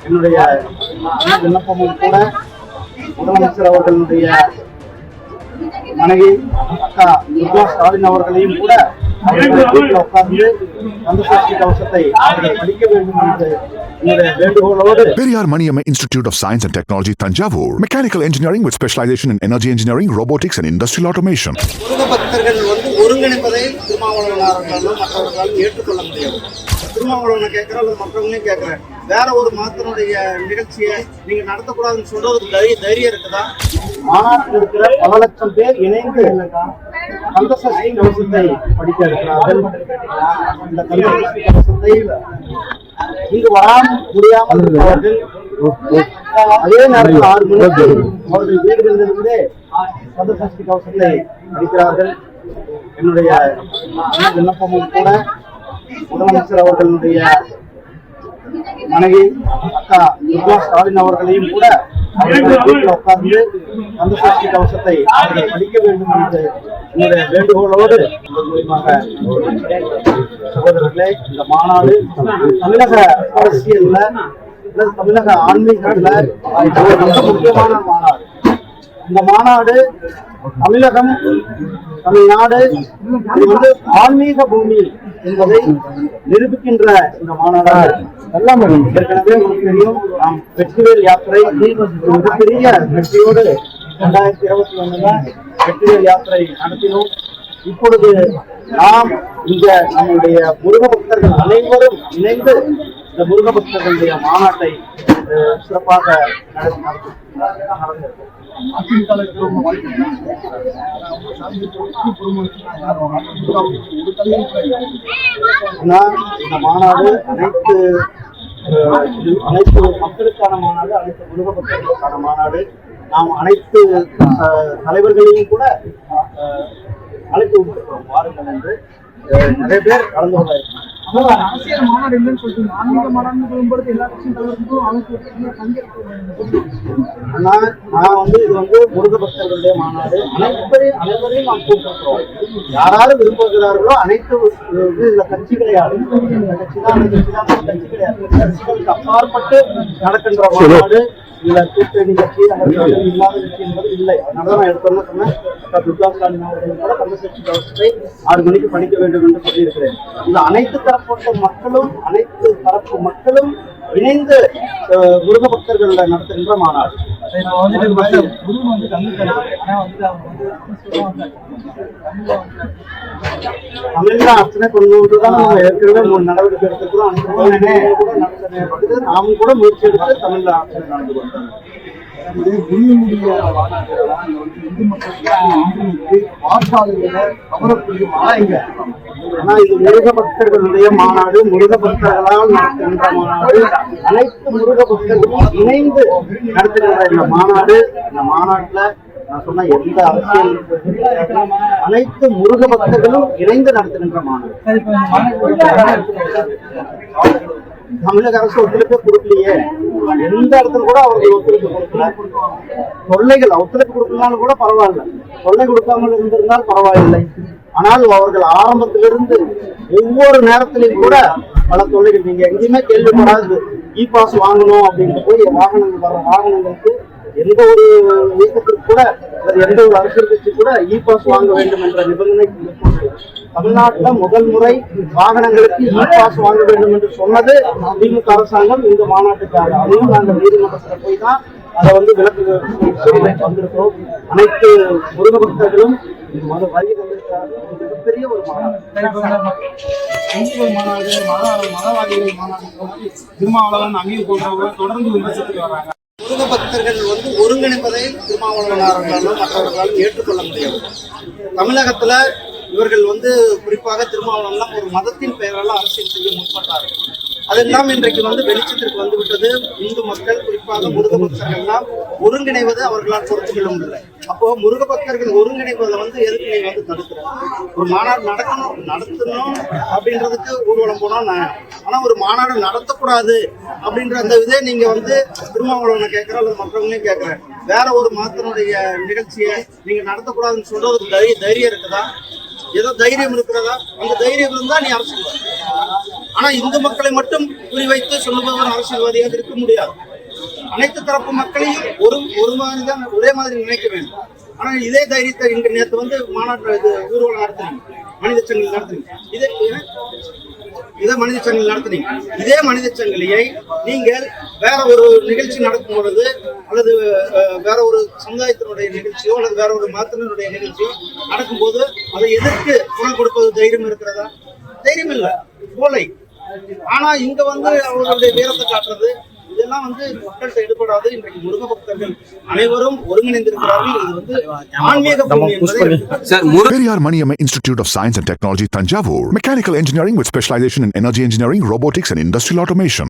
என்னுடைய விண்ணப்பமும் கூட முதலமைச்சர் அவர்களுடைய மனைவி அக்கா துர்கா ஸ்டாலின் அவர்களையும் கூட வீட்டில் உட்கார்ந்து கந்த சஷ்டி கவசத்தை அவர்கள் படிக்க வேண்டும் என்று என்னுடைய வேண்டுகோளோடு Periyar Maniamma Institute of Science and Technology, Tanjavur. Mechanical engineering with specialization in energy engineering, robotics, and industrial automation. Muruga பக்தர்கள் வந்து ஒருங்கிணைப்பதை திருமாவளவனார்களாலும் மற்றவர்களாலும் ஏற்றுக்கொள்ள முடியாது திருமாவளவனை அல்லது மற்றவங்களையும் கேட்கிறேன் வேற ஒரு மதத்தினுடைய நிகழ்ச்சியை நீங்க நடத்தக்கூடாதுன்னு சொல்றதுக்கு தைரிய தைரியம் இருக்குதா? மாநாட்டில் இருக்கிற பல லட்சம் பேர் இணைந்து கந்த சஷ்டி கவசத்தை படிக்க இருக்கிறார்கள் இந்த கந்த சஷ்டி கவசத்தை இங்கு வராம முடியாமல் இருப்பவர்கள். அதே நேரத்தில் ஆறு மணிக்கு அவர்கள் வீடுகளிலிருந்தே கந்த சஷ்டி கவசத்தை படிக்கிறார்கள். என்னுடைய விண்ணப்பமும் கூட முதலமைச்சர் அவர்களுடைய மனைவி அக்கா துர்கா ஸ்டாலின் அவர்களையும் கூட வீட்டில் உட்கார்ந்து அந்த சஷ்டி கவசத்தை அவர்கள் படிக்க வேண்டும் என்று என்னுடைய வேண்டுகோளோடு மூலியமாக சகோதரர்களே இந்த மாநாடு தமிழக அரசியல்ல தமிழக ஆன்மீகத்துல மிக முக்கியமான மாநாடு. இந்த மாநாடு தமிழகம் தமிழ்நாடு இது வந்து ஆன்மீக பூமி என்பதை நிரூபிக்கின்ற இந்த மாநாடு எல்லாம் ஏற்கனவே உங்களுக்கு தெரியும் நாம் வெற்றிவேல் யாத்திரை மிகப்பெரிய வெற்றியோடு ரெண்டாயிரத்தி இருபத்தி ஒண்ணுல வெற்றிவேல் யாத்திரை நடத்தினோம். இப்பொழுது நாம் இங்க நம்முடைய முருக பக்தர்கள் அனைவரும் இணைந்து இந்த முருக பக்தர்களுடைய மாநாட்டை சிறப்பாக நடத்தி நடந்திருக்கோம் ஆனா, இந்த மாநாடு அனைத்து இது அனைத்து மக்களுக்கான மாநாடு அனைத்து உலக மக்களுக்கான மாநாடு. நாம் அனைத்து தலைவர்களையும் கூட அழைத்து விட்டுருக்கிறோம் வாருங்கள் என்று நிறைய பேர் கலந்து கொள்ள அரசியல் மாநாடு இல்லைன்னு சொல்லிட்டு ஆன்மீக மாநாடுன்னு சொல்லும்போது எல்லா கட்சியும் நான் வந்து இது வந்து முருக பக்தர்களுடைய மாநாடு. அனைவரையும் அனைவரையும் நாம் கூப்பிட்டுருக்கிறோம் யாராரு விரும்புகிறார்களோ அனைத்து இது இதுல கட்சி கிடையாது இந்த கட்சி தான் கட்சி தான் கட்சி கிடையாது. கட்சிகளுக்கு அப்பாற்பட்டு நடக்கின்ற மாநாடு இதுல கூட்டணி கட்சி அல்லது இல்லாத கட்சி என்பது இல்லை. அதனால தான் நான் எடுத்தோம்னு சொன்னேன் டாக்டர் துர்கா ஸ்டாலின் அவர்கள் கூட கந்த கவசத்தை ஆறு மணிக்கு படிக்க வேண்டும் என்று சொல்லியிருக்கிறேன். இந்த அனைத்து தரப்பட்ட மக்களும் அனைத்து தரப்பு மக்களும் இணைந்து முருக பக்தர்கள் நடத்துகின்ற மாநாடு. இப்போ வந்துட்டு வந்து தமிழ் வந்து வந்து தமிழ்ல வந்து தமிழ்ல அர்ச்சனை கொண்டு தான் நம்ம ஏற்கனவே மூணு நடவடிக்கை எடுத்துக்கிறோம் அந்த கூட நடத்த நேரத்துக்கு நாமும் கூட முயற்சி எடுத்து தமிழ்ல அர்ச்சனை நடந்து கொண்டோம். இது குருவினுடைய மாநாடுகள்லாம் வந்து இந்து மக்களுக்கு வாக்காளர்களை கவரக்கூடிய மாநாடு ஆனா இது முருக பக்தர்களுடைய மாநாடு. முருக பக்தர்களால் நடத்துகின்ற மாநாடு. அனைத்து முருக பக்தர்களும் இணைந்து நடத்துகின்ற இந்த மாநாடு. இந்த மாநாட்டுல நான் சொன்ன எந்த அரசியல் அனைத்து முருக பக்தர்களும் இணைந்து நடத்துகின்ற மாநாடு. தமிழக அரசு ஒத்துழைப்பு கொடுக்கலையே. எந்த இடத்துல கூட அவர்கள் ஒத்துழைப்பு கொடுக்கல. தொல்லைகள் ஒத்துழைப்பு கொடுக்கலனாலும் கூட பரவாயில்ல. தொல்லை கொடுக்காமல் இருந்திருந்தால் பரவாயில்லை. ஆனால் அவர்கள் ஆரம்பத்திலிருந்து ஒவ்வொரு நேரத்திலையும் கூட பல தொழில்கள் நீங்க எங்கேயுமே கேள்விப்படாது. E இ பாஸ் வாங்கணும் அப்படின்ட்டு போய் வாகனங்கள் வர வாகனங்களுக்கு எந்த ஒரு இயக்கத்திற்கு கூட எந்த ஒரு அரசியல் கட்சி கூட e இ பாஸ் வாங்க வேண்டும் என்ற நிபந்தனை தமிழ்நாட்டில் முதல் முறை வாகனங்களுக்கு e இ பாஸ் வாங்க வேண்டும் என்று சொன்னது திமுக அரசாங்கம் இந்த மாநாட்டுக்காக. அதையும் நாங்கள் நீதிமன்றத்தில் போய் தான் அதை வந்து விளக்கு வந்திருக்கிறோம். அனைத்து முருக பக்தர்களும் மத வருகை மிகப்பெரிய ஒரு மாநாடு. இந்துக்கள் மாநாடு மத மதவாதிகள் மாநாடு போட்டு திருமாவளவன் அமீர் போன்றவங்க தொடர்ந்து விமர்சித்துட்டு வர்றாங்க. முருக பக்தர்கள் வந்து ஒருங்கிணைப்பதை திருமாவளவனார்களாலும் மற்றவர்களாலும் ஏற்றுக்கொள்ள முடியாது. தமிழகத்துல இவர்கள் வந்து குறிப்பாக திருமாவளவன்லாம் ஒரு மதத்தின் பெயரால் அரசியல் செய்ய முற்பட்டார்கள். அதெல்லாம் இன்றைக்கு வந்து வெளிச்சத்திற்கு வந்து விட்டது. இந்து மக்கள் குறிப்பாக முருக பக்தர்கள்லாம் ஒருங்கிணைவது அவர்களால் பொறுத்து கொள்ள முடியல. அப்போ முருக பக்தர்கள் ஒருங்கிணைவதை வந்து எதுக்கு நீ வந்து தடுக்கிற ஒரு மாநாடு நடக்கணும் நடத்தணும் அப்படின்றதுக்கு ஊர்வலம் போனா நான் ஆனா ஒரு மாநாடு நடத்தக்கூடாது அப்படின்ற அந்த இதே நீங்க வந்து திருமாவளவனை கேட்கற அல்லது மற்றவங்களையும் கேட்கிறேன். வேற ஒரு மதத்தினுடைய நிகழ்ச்சியை நீங்க நடத்தக்கூடாதுன்னு சொல்றதுக்கு தைரியம் இருக்குதா? ஏதோ தைரியம் இருக்கிறதா? அந்த தைரியம் இருந்தா நீ அரசு ஆனா இந்து மக்களை மட்டும் குறிவைத்து சொல்லுபவர் அரசியல்வாதியாக இருக்க முடியாது. அனைத்து தரப்பு மக்களையும் ஒரு ஒரு மாதிரி தான் ஒரே மாதிரி நினைக்க வேண்டும். ஆனா இதே தைரியத்தை இன்று நேற்று வந்து மாநாட்டு இது ஊர்வலம் நடத்தினீங்க. மனித சங்கில் நடத்தினீங்க. இதே இதே மனித சங்கில் நடத்தினீங்க. இதே மனித சங்கிலியை நீங்கள் வேற ஒரு நிகழ்ச்சி நடக்கும் பொழுது அல்லது அஹ், வேற ஒரு சமுதாயத்தினுடைய நிகழ்ச்சியோ அல்லது வேற ஒரு மதத்தினருடைய நிகழ்ச்சியோ நடக்கும்போது அதை எதிர்த்து குரல் கொடுப்பது தைரியம் இருக்கிறதா? தைரியம் இல்லை. போலை ஆனா இங்க வந்து அவர்களுடைய வீரத்தை காட்டுறது இதெல்லாம் வந்து மக்கள்கிட்ட ஈடுபடாது இன்றைக்கு முருக பக்தர்கள் அனைவரும் ஒருங்கிணைந்திருக்கிறார்கள் இது வந்து ஆன்மீக பூமி என்பதை சார் முரு Periyar Maniamma Institute of Science and Technology, Tanjavur. Mechanical engineering with specialization in energy engineering, robotics, and industrial automation.